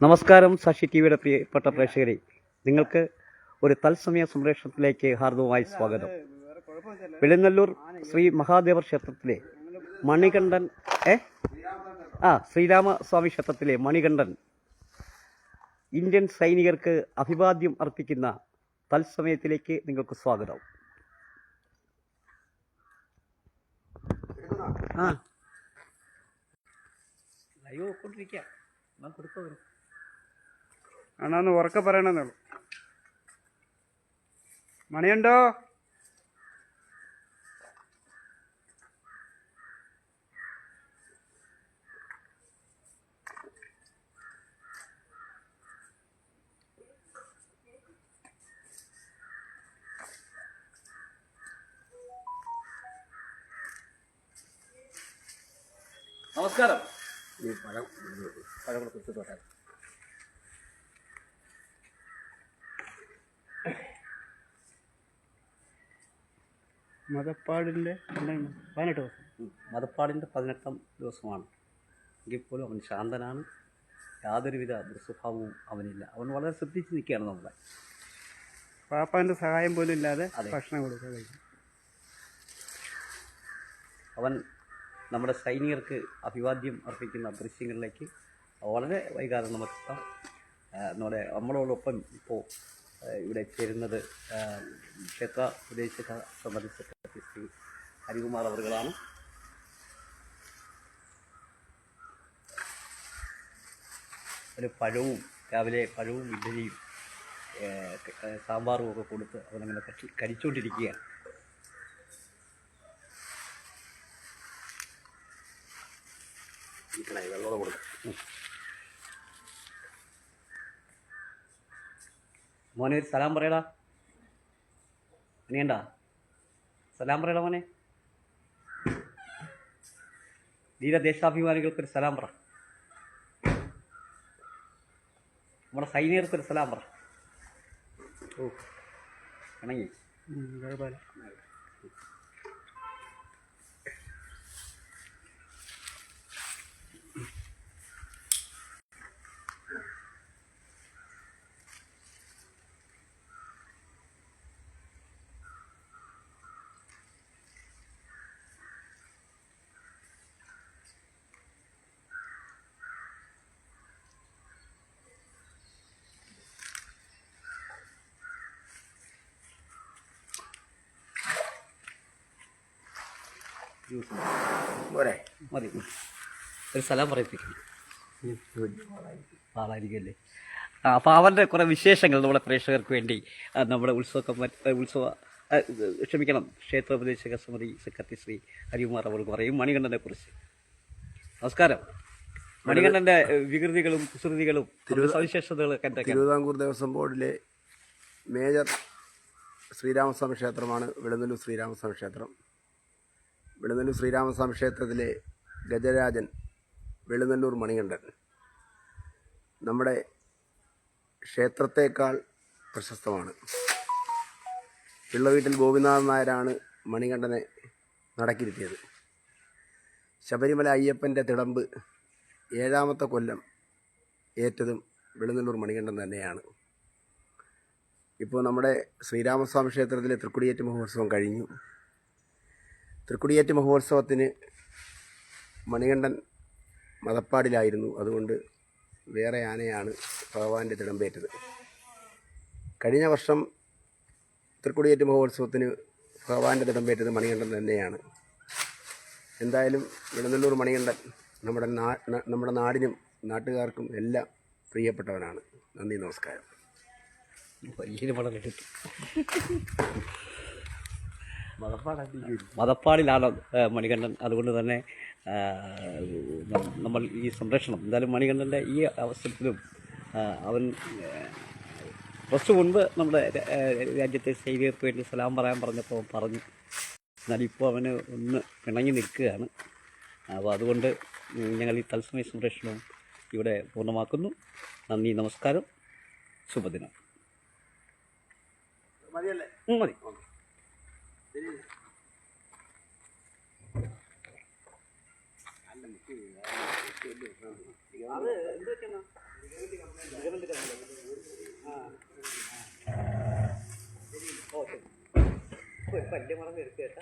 നമസ്കാരം സാക്ഷി ടി വിയുടെ പ്രിയപ്പെട്ട പ്രേക്ഷകരെ. നിങ്ങൾക്ക് ഒരു തത്സമയ സംപ്രേഷണത്തിലേക്ക് ഹാർദവുമായി സ്വാഗതം. വെളിനല്ലൂർ ശ്രീ മഹാദേവർ ക്ഷേത്രത്തിലെ മണികണ്ഠൻ ഏ? ആ ശ്രീരാമസ്വാമി ക്ഷേത്രത്തിലെ മണികണ്ഠൻ ഇന്ത്യൻ സൈനികർക്ക് അഭിവാദ്യം അർപ്പിക്കുന്ന തത്സമയത്തിലേക്ക് നിങ്ങൾക്ക് സ്വാഗതം. ആ. അയ്യോ കൊണ്ടിരിക്കാം അണ്ണാന്ന് ഉറക്കെ പറയണമെന്നുള്ളൂ മണിയുണ്ടോ? നമസ്കാരം. ഈ പഴം പഴം കൊടുത്തിട്ടോട്ടെ മതപ്പാടിന്റെ പതിനെട്ട് ദിവസം. മതപ്പാടിന്റെ പതിനെട്ടാം ദിവസമാണ്. എങ്കിൽ പോലും അവൻ ശാന്തനാണ്. യാതൊരുവിധ ദുസ്വഭാവവും അവനില്ല. അവൻ വളരെ ശ്രദ്ധിച്ച് നിൽക്കുകയാണ് നമ്മളെ. പാപ്പാന്റെ സഹായം പോലും ഇല്ലാതെ ഭക്ഷണം കഴിക്കും അവൻ നമ്മുടെ സൈനികർക്ക് അഭിവാദ്യം അർപ്പിക്കുന്ന ദൃശ്യങ്ങളിലേക്ക് വളരെ വൈകാതെ നമുക്ക് എത്താം ആ, നമ്മുടെ നമ്മളോടൊപ്പം ഇപ്പോൾ ഇവിടെ ചേരുന്നത് ക്ഷേത്ര ഉപദേശക സമിതി സെക്രട്ടറി ശ്രീ ഹരികുമാർ അവറുകളാണ്. ഒരു പഴവും രാവിലെ പഴവും ഇഡലിയും സാമ്പാറും ഒക്കെ കൊടുത്ത് അവനങ്ങനെ കഴിച്ചുകൊണ്ടിരിക്കുകയാണ് ഇരിക്കണേ വെള്ളം കൊടുക്കും. മോനെ ഒരു സലാം പറയടാ. അനിയണ്ടാ സലാം പറയടാ മോനെ. ധീര ദേശാഭിമാനികൾക്കൊരു സലാം പറ. നമ്മുടെ സൈനികർക്ക് ഒരു സലാം പറ. ഓ ഇണങ്ങി. ഉം, കുഴപ്പമില്ല പോരെ മതി. ഒരു സ്ഥലം പറയിപ്പിക്കണം. പാളായിരിക്കുമല്ലേ ആ അപ്പോൾ അവന്റെ കുറേ വിശേഷങ്ങൾ നമ്മുടെ പ്രേക്ഷകർക്ക് വേണ്ടി നമ്മുടെ ഉത്സവ കമ്മിറ്റി ഉത്സവ ക്ഷമിക്കണം. ക്ഷേത്രോപദേശക സമിതി സെക്രട്ടറി ശ്രീ ഹരികുമാർ അവർ പറയും മണികണ്ഠനെ കുറിച്ച്. നമസ്കാരം. മണികണ്ഠന്റെ ഏഹ്, വികൃതികളും കുസൃതികളും അവരുടെ സവിശേഷതകളൊക്കെ തിരുവിതാംകൂർ ദേവസ്വം ബോർഡിലെ മേജർ ശ്രീരാമസ്വാമി ക്ഷേത്രമാണ് വെളുന്നല്ലൂർ ശ്രീരാമസ്വാമി ക്ഷേത്രം. വെളുന്നല്ലൂർ ശ്രീരാമസ്വാമി ക്ഷേത്രത്തിലെ ഗജരാജൻ വെളുന്നല്ലൂർ മണികണ്ഠൻ. നമ്മുടെ ക്ഷേത്രത്തേക്കാൾ പ്രശസ്തമാണ്. പിള്ളവീട്ടിൽ ഗോപിനാഥൻ നായരാണ് മണികണ്ഠനെ നടക്കിരുത്തിയത്. ശബരിമല അയ്യപ്പന്റെ തിടമ്പ് ഏഴാമത്തെ കൊല്ലം ഏറ്റതും വെളുന്നല്ലൂർ മണികണ്ഠൻ തന്നെയാണ്. ഇപ്പോൾ നമ്മുടെ ശ്രീരാമസ്വാമി ക്ഷേത്രത്തിലെ തൃക്കുടിയേറ്റ് മഹോത്സവം കഴിഞ്ഞു. തൃക്കുടിയേറ്റ് മഹോത്സവത്തിന് മണികണ്ഠൻ മതപ്പാടിലായിരുന്നു. അതുകൊണ്ട് വേറെ ആനയാണ് ഭഗവാന്റെ തിടമ്പേറ്റത്. കഴിഞ്ഞ വർഷം തൃക്കുടിയേറ്റ് മഹോത്സവത്തിന് ഭഗവാന്റെ തിടമ്പേറ്റത് മണികണ്ഠൻ തന്നെയാണ്. എന്തായാലും വെളുന്നല്ലൂർ മണികണ്ഠൻ നമ്മുടെ നമ്മുടെ നാടിനും നാട്ടുകാർക്കും എല്ലാം പ്രിയപ്പെട്ടവനാണ്. നന്ദി നമസ്കാരം. വലിയ പടം കിട്ടി. മതപ്പാടിലാണ് മണികണ്ഠൻ. അതുകൊണ്ട് തന്നെ നമ്മൾ ഈ സംരക്ഷണം എന്തായാലും മണികണ്ഠന്റെ ഈ അവസരത്തിലും അവൻ കുറച്ച് മുൻപ് നമ്മുടെ രാജ്യത്തെ സൈനികർക്ക് വേണ്ടി സലാം പറയാൻ പറഞ്ഞപ്പോൾ പറഞ്ഞു. എന്നാൽ ഇപ്പോൾ അവന് ഒന്ന് പിണങ്ങി നിൽക്കുകയാണ്. അപ്പോൾ അതുകൊണ്ട് ഞങ്ങൾ ഈ തത്സമയ സംരക്ഷണവും ഇവിടെ പൂർണമാക്കുന്നു. നന്ദി നമസ്കാരം. ശുഭദിനം. മതിയല്ലേ? മതി. ഓ ശരി. വലിയ മറന്ന് എടുക്കേട്ട